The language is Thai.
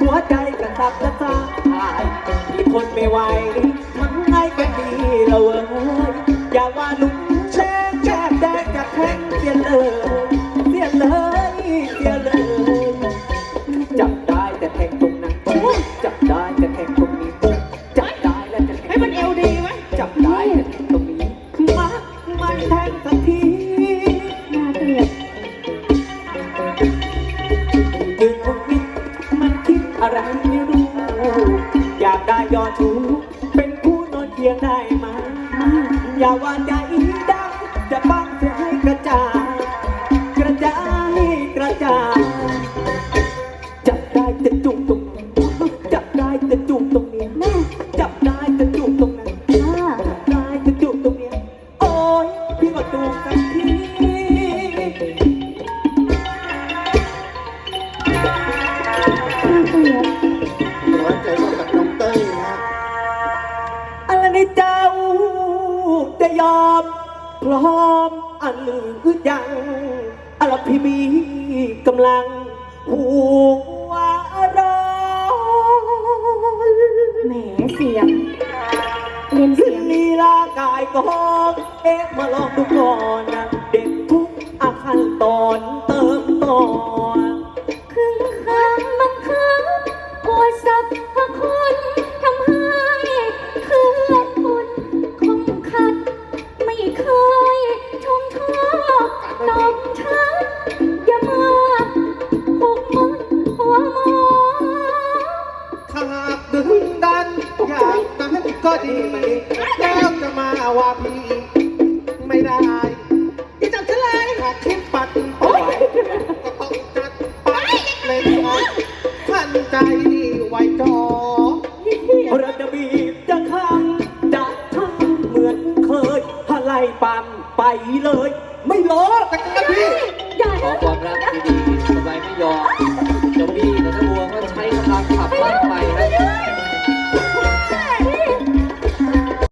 หัวใจกระสับกระส่ายมีคนไม่ไหวมันไงกันดีเราเอ้ยอย่าว่าลุงแช่แช่แดงจะแข็งเสียเลยเสียเลยเสียเลยจับได้แต่แทงตรงนั้นจับได้แต่แทง อะไรไม่รู้ อยากได้ยอดชูเป็นคู่นอนเคียงได้ไหมอย่าว่าใจดำจะบังจะให้กระจายกระจายกระจายจับได้จะจุกตรงนั้จับได้จะจุกตรงนี้จับได้จะจุกตรงนั้นป้าจับได้จะจุกตรงเนี้ยโอ้ยพี่มาจูงสักที ร้อนใจว่ากับน้องเต้ยนะ อะไรในเจ้าจะยอมพร้อมอันหรือยังอะไรพี่มีกำลังหัวร้อนแหมเสียงเรียนเสียงลีลากายกองเอ๊ะมาลองดูก่อนนะเด็กทุกอาคันตอนเติมต่อค เคยชมชอบตอบชัดอย่ามาผูกมัดหัวหมอถ้าหากดึงดันอยางนั้นก็ดี แล้วจะมาว่าพี่ ไม่ได้ที่จับฉันเลยหากคิดปัดปล่อยก็ต้องจัดไปัดเลยนะท่านใจ ไล่ปั๊มไปเลย ไม่รอแต่กันพี่ อย่าขอนะ ความรักดีๆ